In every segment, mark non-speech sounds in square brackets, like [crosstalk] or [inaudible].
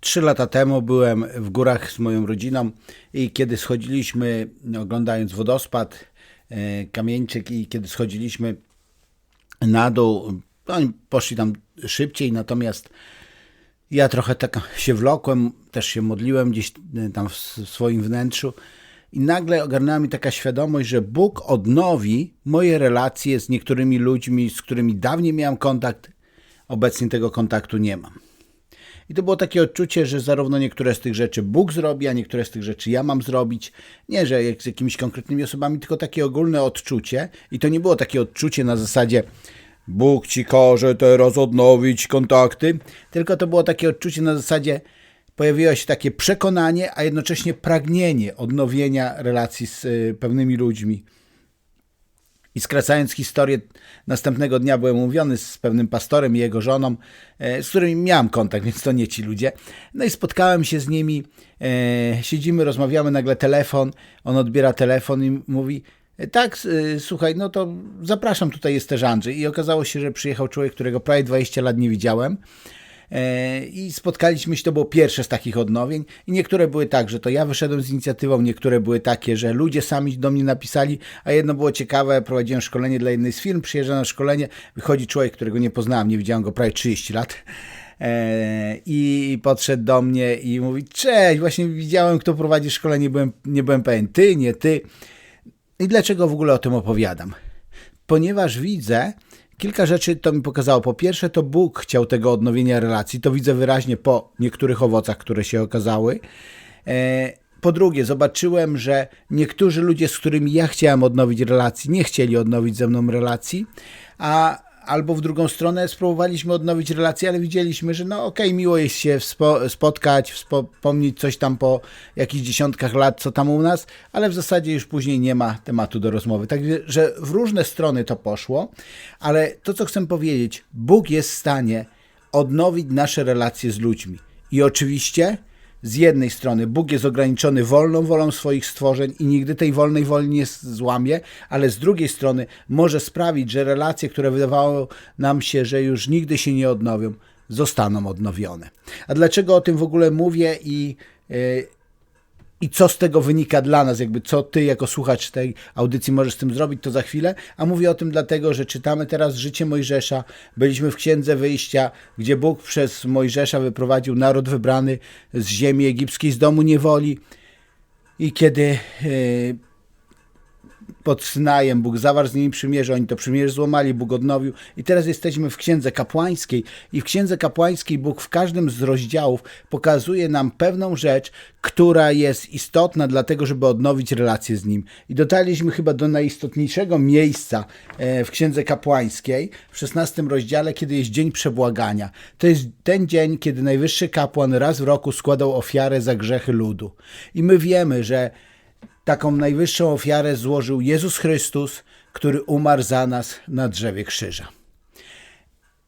Trzy lata temu byłem w górach z moją rodziną i kiedy schodziliśmy, oglądając wodospad, e, kamieńczyk i kiedy schodziliśmy na dół, oni poszli tam szybciej, natomiast ja trochę tak się wlokłem, też się modliłem gdzieś e, tam w swoim wnętrzu i nagle ogarnęła mi taka świadomość, że Bóg odnowi moje relacje z niektórymi ludźmi, z którymi dawniej miałem kontakt, obecnie tego kontaktu nie mam. I to było takie odczucie, że zarówno niektóre z tych rzeczy Bóg zrobi, a niektóre z tych rzeczy ja mam zrobić. Nie, że jak z jakimiś konkretnymi osobami, tylko takie ogólne odczucie. I to nie było takie odczucie na zasadzie Bóg ci każe teraz odnowić kontakty, tylko to było takie odczucie na zasadzie pojawiło się takie przekonanie, a jednocześnie pragnienie odnowienia relacji z y, pewnymi ludźmi. I skracając historię, następnego dnia byłem umówiony z pewnym pastorem i jego żoną, e, z którymi miałem kontakt, więc to nie ci ludzie. No i spotkałem się z nimi, e, siedzimy, rozmawiamy, nagle telefon, on odbiera telefon i mówi, e, tak, słuchaj, no to zapraszam, tutaj jest też Andrzej. I okazało się, że przyjechał człowiek, którego prawie 20 lat nie widziałem. E, i spotkaliśmy się, to było pierwsze z takich odnowień i niektóre były tak, że to ja wyszedłem z inicjatywą, niektóre były takie, że ludzie sami do mnie napisali, a jedno było ciekawe, prowadziłem szkolenie dla jednej z firm, przyjeżdża na szkolenie, wychodzi człowiek, którego nie poznałem, nie widziałem go prawie 30 lat e, i podszedł do mnie i mówi, cześć, właśnie widziałem, kto prowadzi szkolenie, byłem, nie byłem pewien, ty, nie ty. I dlaczego w ogóle o tym opowiadam? Ponieważ widzę, Kilka rzeczy to mi pokazało. Po pierwsze, to Bóg chciał tego odnowienia relacji. To widzę wyraźnie po niektórych owocach, które się okazały. E, po drugie, zobaczyłem, że niektórzy ludzie, z którymi ja chciałem odnowić relacji, nie chcieli odnowić ze mną relacji, a albo w drugą stronę spróbowaliśmy odnowić relacje, ale widzieliśmy, że no okej, okay, miło jest się spotkać, wspomnieć coś tam po jakichś dziesiątkach lat, co tam u nas, ale w zasadzie już później nie ma tematu do rozmowy. Także w różne strony to poszło, ale to, co chcę powiedzieć, Bóg jest w stanie odnowić nasze relacje z ludźmi. I oczywiście z jednej strony Bóg jest ograniczony wolną wolą swoich stworzeń i nigdy tej wolnej woli nie złamie, ale z drugiej strony może sprawić, że relacje, które wydawało nam się, że już nigdy się nie odnowią, zostaną odnowione. A dlaczego o tym w ogóle mówię i e, i co z tego wynika dla nas, jakby co ty jako słuchacz tej audycji możesz z tym zrobić, to za chwilę. A mówię o tym dlatego, że czytamy teraz życie Mojżesza. Byliśmy w Księdze Wyjścia, gdzie Bóg przez Mojżesza wyprowadził naród wybrany z ziemi egipskiej, z domu niewoli. I kiedy yy, pod Synajem, Bóg zawarł z nimi przymierze, oni to przymierze złamali, Bóg odnowił i teraz jesteśmy w Księdze Kapłańskiej i w Księdze Kapłańskiej Bóg w każdym z rozdziałów pokazuje nam pewną rzecz, która jest istotna dlatego, żeby odnowić relacje z Nim. I dotarliśmy chyba do najistotniejszego miejsca e, w Księdze Kapłańskiej, w 16 rozdziale, kiedy jest Dzień Przebłagania. To jest ten dzień, kiedy najwyższy kapłan raz w roku składał ofiarę za grzechy ludu. I my wiemy, że taką najwyższą ofiarę złożył Jezus Chrystus, który umarł za nas na drzewie krzyża.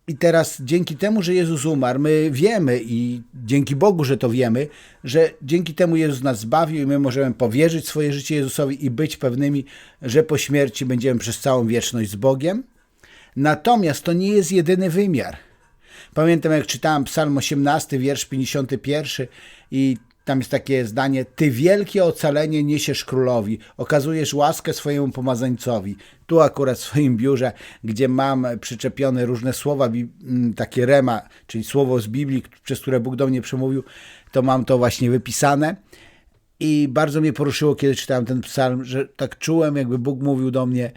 I teraz dzięki temu, że Jezus umarł, my wiemy i dzięki Bogu, że to wiemy, że dzięki temu Jezus nas zbawił i my możemy powierzyć swoje życie Jezusowi i być pewnymi, że po śmierci będziemy przez całą wieczność z Bogiem. Natomiast to nie jest jedyny wymiar. Pamiętam, jak czytałem Psalm 18, wiersz 51 i tam jest takie zdanie: Ty wielkie ocalenie niesiesz królowi, okazujesz łaskę swojemu pomazańcowi. Tu akurat w swoim biurze, gdzie mam przyczepione różne słowa, takie rema, czyli słowo z Biblii, przez które Bóg do mnie przemówił, to mam to właśnie wypisane. I bardzo mnie poruszyło, kiedy czytałem ten psalm, że tak czułem, jakby Bóg mówił do mnie: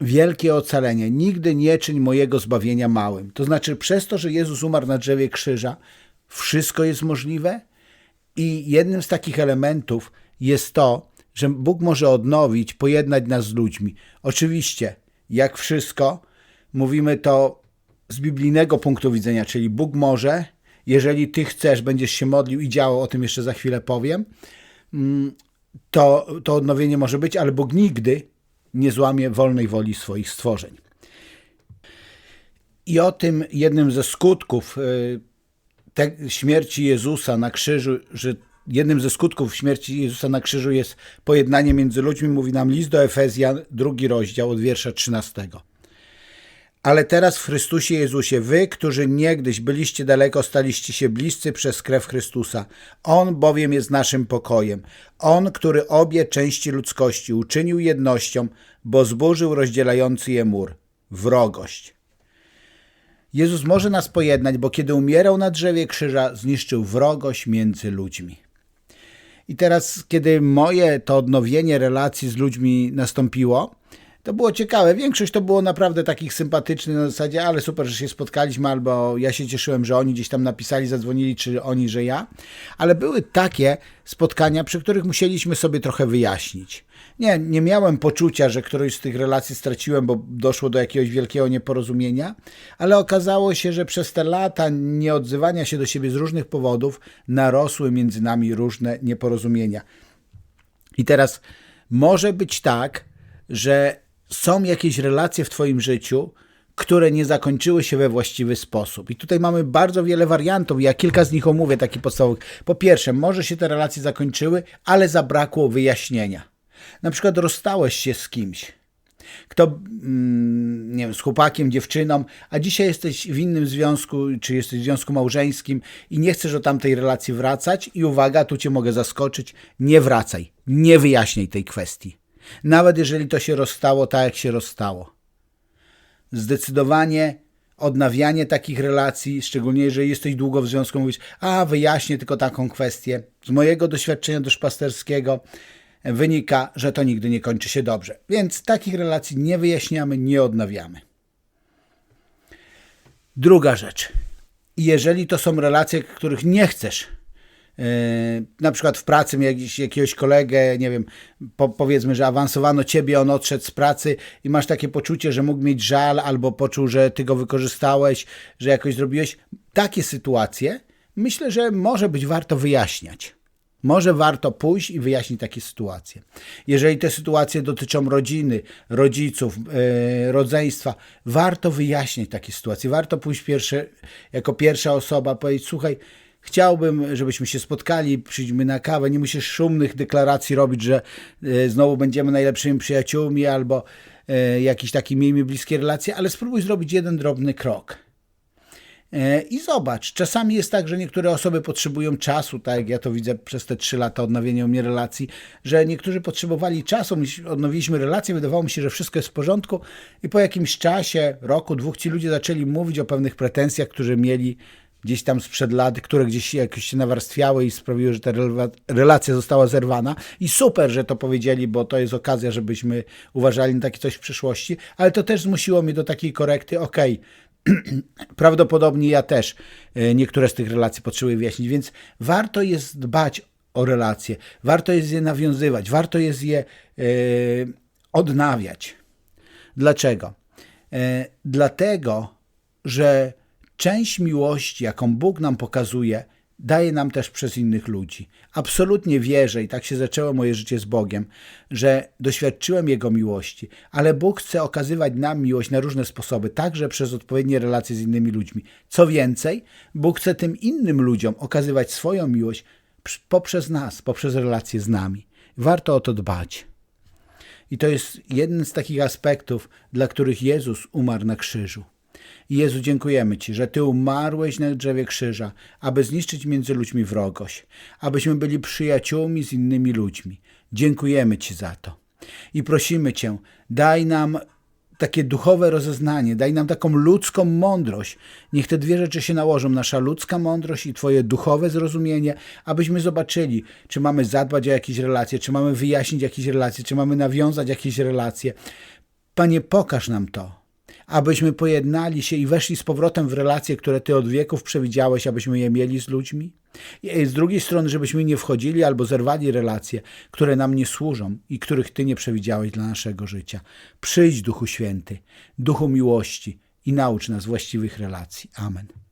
Wielkie ocalenie, nigdy nie czyń mojego zbawienia małym. To znaczy, przez to, że Jezus umarł na drzewie krzyża, wszystko jest możliwe i jednym z takich elementów jest to, że Bóg może odnowić, pojednać nas z ludźmi. Oczywiście, jak wszystko, mówimy to z biblijnego punktu widzenia, czyli Bóg może, jeżeli Ty chcesz, będziesz się modlił i działał, o tym jeszcze za chwilę powiem, mm, to, to odnowienie może być, ale Bóg nigdy nie złamie wolnej woli swoich stworzeń. I o tym jednym ze skutków y, te, śmierci Jezusa na krzyżu, że jednym ze skutków śmierci Jezusa na krzyżu jest pojednanie między ludźmi, mówi nam list do Efezjan, drugi rozdział od wiersza 13. Ale teraz w Chrystusie Jezusie, wy, którzy niegdyś byliście daleko, staliście się bliscy przez krew Chrystusa. On bowiem jest naszym pokojem. On, który obie części ludzkości uczynił jednością, bo zburzył rozdzielający je mur wrogość. Jezus może nas pojednać, bo kiedy umierał na drzewie krzyża, zniszczył wrogość między ludźmi. I teraz, kiedy moje to odnowienie relacji z ludźmi nastąpiło, to było ciekawe. Większość to było naprawdę takich sympatycznych na zasadzie, ale super, że się spotkaliśmy, albo ja się cieszyłem, że oni gdzieś tam napisali, zadzwonili, czy oni, że ja. Ale były takie spotkania, przy których musieliśmy sobie trochę wyjaśnić. Nie, nie miałem poczucia, że którąś z tych relacji straciłem, bo doszło do jakiegoś wielkiego nieporozumienia, ale okazało się, że przez te lata nieodzywania się do siebie z różnych powodów narosły między nami różne nieporozumienia. I teraz może być tak, że są jakieś relacje w Twoim życiu, które nie zakończyły się we właściwy sposób. I tutaj mamy bardzo wiele wariantów. Ja kilka z nich omówię, takich podstawowych. Po pierwsze, może się te relacje zakończyły, ale zabrakło wyjaśnienia. Na przykład rozstałeś się z kimś, kto, mm, nie wiem, z chłopakiem, dziewczyną, a dzisiaj jesteś w innym związku, czy jesteś w związku małżeńskim i nie chcesz do tamtej relacji wracać i uwaga, tu cię mogę zaskoczyć, nie wracaj, nie wyjaśniaj tej kwestii. Nawet jeżeli to się rozstało tak, jak się rozstało. Zdecydowanie odnawianie takich relacji, szczególnie jeżeli jesteś długo w związku, mówisz, a wyjaśnię tylko taką kwestię. Z mojego doświadczenia duszpasterskiego wynika, że to nigdy nie kończy się dobrze. Więc takich relacji nie wyjaśniamy, nie odnawiamy. Druga rzecz. Jeżeli to są relacje, których nie chcesz, na przykład w pracy jakiś, jakiegoś kolegę, nie wiem, po, powiedzmy, że awansowano ciebie, on odszedł z pracy i masz takie poczucie, że mógł mieć żal albo poczuł, że ty go wykorzystałeś, że jakoś zrobiłeś. Takie sytuacje myślę, że może być warto wyjaśniać. Może warto pójść i wyjaśnić takie sytuacje. Jeżeli te sytuacje dotyczą rodziny, rodziców, yy, rodzeństwa, warto wyjaśnić takie sytuacje. Warto pójść pierwsze, jako pierwsza osoba, powiedzieć: Słuchaj, chciałbym, żebyśmy się spotkali, przyjdźmy na kawę. Nie musisz szumnych deklaracji robić, że yy, znowu będziemy najlepszymi przyjaciółmi albo yy, jakieś takie miejmy bliskie relacje, ale spróbuj zrobić jeden drobny krok. I zobacz, czasami jest tak, że niektóre osoby potrzebują czasu, tak jak ja to widzę przez te trzy lata odnowienia u mnie relacji, że niektórzy potrzebowali czasu, odnowiliśmy relacje, wydawało mi się, że wszystko jest w porządku i po jakimś czasie, roku, dwóch ci ludzie zaczęli mówić o pewnych pretensjach, które mieli gdzieś tam sprzed lat, które gdzieś jakoś się nawarstwiały i sprawiły, że ta relacja została zerwana. I super, że to powiedzieli, bo to jest okazja, żebyśmy uważali na takie coś w przyszłości, ale to też zmusiło mnie do takiej korekty, okej, okay, [clears throat] prawdopodobnie ja też e, niektóre z tych relacji potrzebuję wyjaśnić, więc warto jest dbać o relacje, warto jest je nawiązywać, warto jest je e, odnawiać. Dlaczego? E, dlatego, że część miłości, jaką Bóg nam pokazuje, daje nam też przez innych ludzi. Absolutnie wierzę, i tak się zaczęło moje życie z Bogiem, że doświadczyłem Jego miłości, ale Bóg chce okazywać nam miłość na różne sposoby, także przez odpowiednie relacje z innymi ludźmi. Co więcej, Bóg chce tym innym ludziom okazywać swoją miłość poprzez nas, poprzez relacje z nami. Warto o to dbać. I to jest jeden z takich aspektów, dla których Jezus umarł na krzyżu. Jezu, dziękujemy Ci, że Ty umarłeś na drzewie krzyża, aby zniszczyć między ludźmi wrogość, abyśmy byli przyjaciółmi z innymi ludźmi. Dziękujemy Ci za to. I prosimy Cię, daj nam takie duchowe rozeznanie, daj nam taką ludzką mądrość. Niech te dwie rzeczy się nałożą, nasza ludzka mądrość i Twoje duchowe zrozumienie, abyśmy zobaczyli, czy mamy zadbać o jakieś relacje, czy mamy wyjaśnić jakieś relacje, czy mamy nawiązać jakieś relacje. Panie, pokaż nam to abyśmy pojednali się i weszli z powrotem w relacje, które Ty od wieków przewidziałeś, abyśmy je mieli z ludźmi. I z drugiej strony, żebyśmy nie wchodzili albo zerwali relacje, które nam nie służą i których Ty nie przewidziałeś dla naszego życia. Przyjdź, Duchu Święty, Duchu miłości i naucz nas właściwych relacji. Amen.